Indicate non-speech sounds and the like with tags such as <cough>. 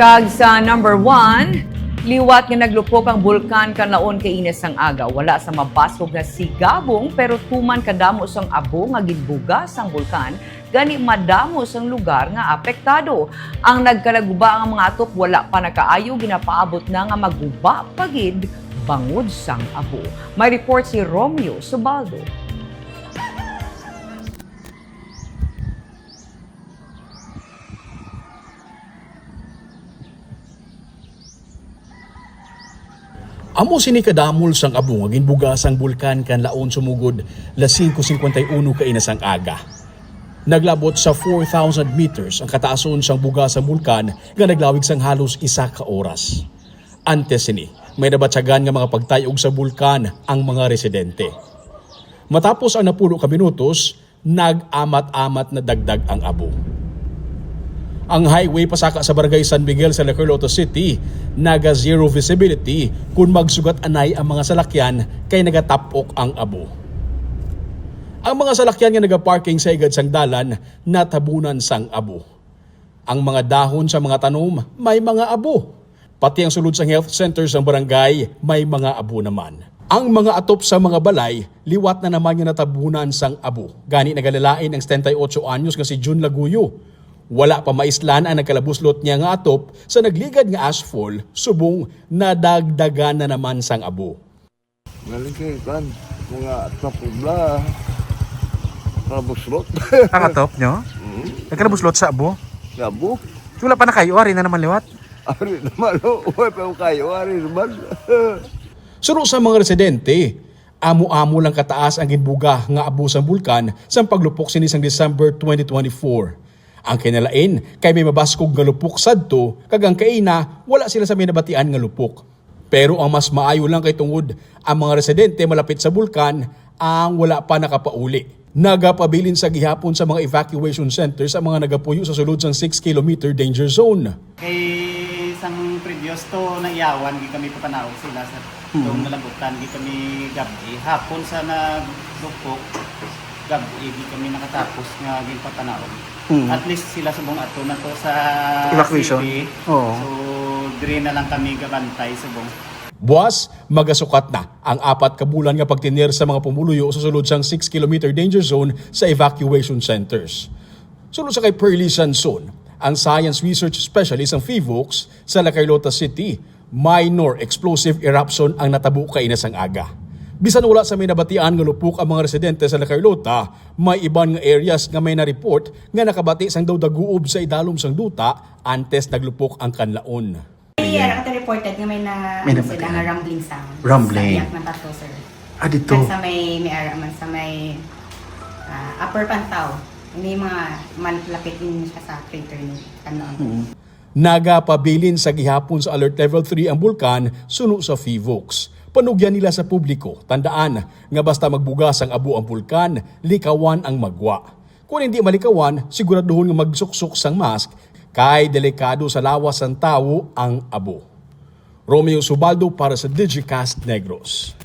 Kag sa number one, liwat nga naglupok ang bulkan kanlaon kay Ines ang aga. Wala sa mabasog nga sigabong pero tuman kadamo sang abo nga ginbugas ang bulkan gani madamo sang lugar nga apektado. Ang nagkalaguba ang mga atop wala pa nakaayo ginapaabot na nga maguba pagid bangod sang abo. May report si Romeo Subaldo. Amo sini kadamol sang abo nga ginbugas ang bulkan kan laon sumugod la 5:51 kainas ang aga. Naglabot sa 4,000 meters ang kataason sang bugas ang bulkan nga naglawig sang halos isa ka oras. Antes sini, may nabatsagan nga mga pagtayog sa bulkan ang mga residente. Matapos ang napuno ka minutos, nag-amat-amat na dagdag ang abo. Ang highway pasaka sa barangay San Miguel sa La Carlota City naga zero visibility kung magsugat anay ang mga salakyan kay nagatapok ang abo. Ang mga salakyan nga nagaparking sa igad sang dalan natabunan sang abo. Ang mga dahon sa mga tanom may mga abo. Pati ang sulod sa health center sa barangay may mga abo naman. Ang mga atop sa mga balay, liwat na naman yung natabunan sang abo. Gani nagalalain ang 78 anyos nga si June Laguyo. Wala pa maislan ang nagkalabuslot niya nga atop sa nagligad nga asphalt, subong nadagdagan na naman sang abo. Galing kayo kan, mga tapubla, rabuslot, <laughs> Ang atop nyo? Nagkalabuslot sa abo? gabo. Wala pa na kayo, ari na naman liwat. Ari naman, <laughs> oh, pero kayo, ari naman. <laughs> Suro sa mga residente, amo-amo lang kataas ang ginbuga nga abo sa bulkan sa paglupok sinisang December 2024. Ang kinalain kay may mabaskog nga lupok sadto kag ang kaina wala sila sa minabatian nga lupok. Pero ang mas maayo lang kay tungod ang mga residente malapit sa bulkan ang wala pa nakapauli. Nagapabilin sa gihapon sa mga evacuation centers ang mga nagapuyo sa sulod sang 6 km danger zone. kay isang previous to na iyawan di kami papanawag sila sa hmm. nalabutan di kami gabi hapon sa naglupok gabi di kami nakatapos nga ginpapanawag at least sila subong ato na to sa Evacuation. Oo. so dire na lang kami gabantay subong Buwas, magasukat na ang apat ka bulan nga pagtinir sa mga pumuluyo sa sulod sang 6 km danger zone sa evacuation centers. Sulod sa kay Pearly Sanson, ang science research specialist ng FIVOX sa La Carlota City, minor explosive eruption ang natabo kainas ang aga. Bisan wala sa may nabatian nga lupok ang mga residente sa La Carlota, may iban nga areas nga may na-report nga nakabati sang daw daguob sa idalom sang duta antes naglupok ang kanlaon. Yeah, ito reported nga may na, May ano sila nga rumbling sound. Rumbling. Sa iyak ng tatlo, sir. Ah, dito. Sa may, may ara man sa may ah, upper pantaw. Hindi mga malapit din siya sa crater ni Kanon. Nagapabilin sa gihapon sa Alert Level 3 ang bulkan suno sa FIVOX. Panugyan nila sa publiko, tandaan nga basta magbugas ang abo ang bulkan, likawan ang magwa. Kung hindi malikawan, siguraduhon nga magsuksok sang mask kay delikado sa lawas ng tao ang abo. Romeo Subaldo para sa Digicast Negros.